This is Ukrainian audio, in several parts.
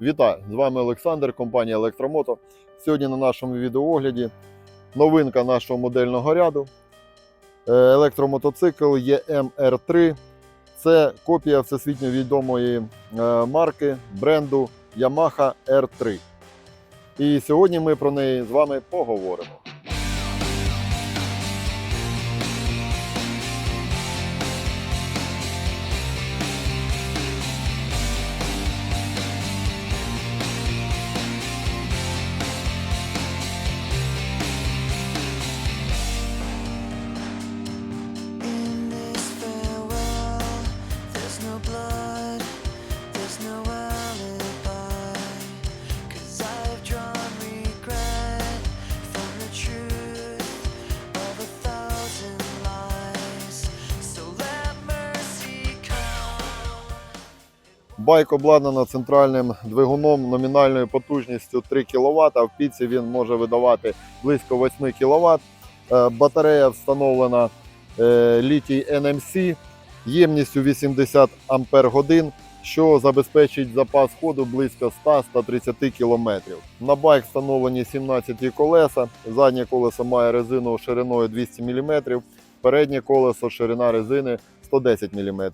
Вітаю! З вами Олександр, компанія Електромото. Сьогодні на нашому відеоогляді новинка нашого модельного ряду. Е, Електромотоцикл EMR3. Це копія всесвітньо відомої е, марки бренду Yamaha R3. І сьогодні ми про неї з вами поговоримо. Байк обладнано центральним двигуном номінальною потужністю 3 кВт, а в піці він може видавати близько 8 кВт. Батарея встановлена е, літій NMC ємністю 80 Ампер годин, що забезпечить запас ходу близько 100-130 км. На байк встановлені 17 колеса. Заднє колесо має резину шириною 200 мм, переднє колесо ширина резини 110 мм.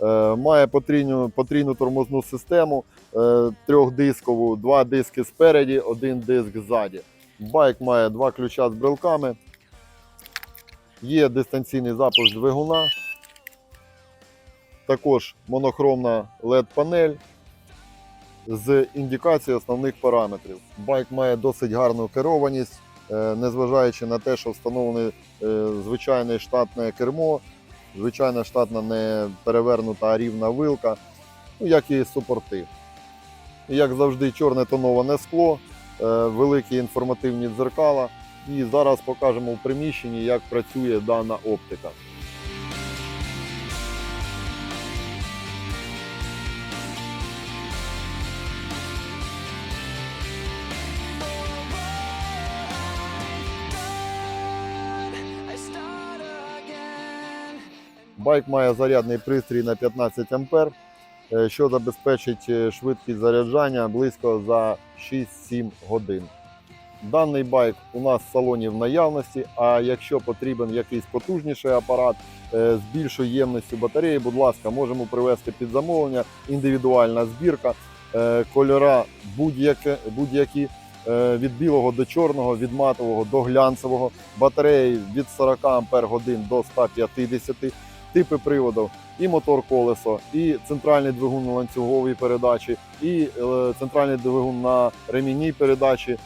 Е, Має потрійну, потрійну тормозну систему е, трьохдискову, два диски спереді, один диск ззаді. Байк має два ключа з брелками. Є дистанційний запуск двигуна. Також монохромна LED-панель з індикацією основних параметрів. Байк має досить гарну керованість, е, незважаючи на те, що встановлене звичайне штатне кермо, звичайна штатна не перевернута а рівна вилка, ну, як і супорти. Як завжди, чорне тоноване скло, е, великі інформативні дзеркала. І зараз покажемо в приміщенні, як працює дана оптика. Байк має зарядний пристрій на 15 ампер, е, що забезпечить е, швидкість заряджання близько за 6-7 годин. Даний байк у нас в салоні в наявності, а якщо потрібен якийсь потужніший апарат е, з більшою ємністю батареї, будь ласка, можемо привезти під замовлення, індивідуальна збірка, кольора будь-які, від білого до чорного, від матового до глянцевого, батареї від 40 ампер годин до 150 типи приводів, і мотор колесо, і центральний двигун на ланцюговій передачі, і е, центральний двигун на ремінній передачі.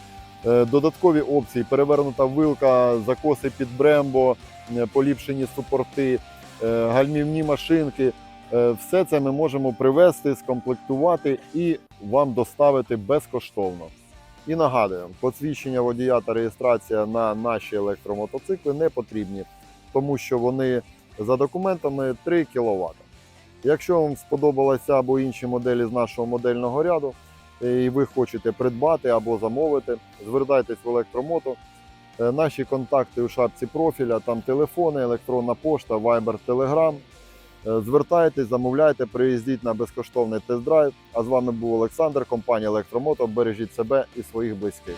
Е, Додаткові опції: перевернута вилка, закоси під брембо, е, поліпшені супорти, гальмівні машинки. Все це ми можемо привезти, скомплектувати і вам доставити безкоштовно. І нагадуємо, посвідчення водія та реєстрація на наші електромотоцикли не потрібні, тому що вони за документами 3 кВт. Якщо вам сподобалася або інші моделі з нашого модельного ряду, е, і ви хочете придбати або замовити, звертайтесь в електромото. Е, Наші контакти у шапці профіля, там телефони, електронна пошта, Viber, Telegram. Е, Звертайтесь, замовляйте, приїздіть на безкоштовний тест-драйв. А з вами був Олександр, компанія Електромото. Бережіть себе і своїх близьких.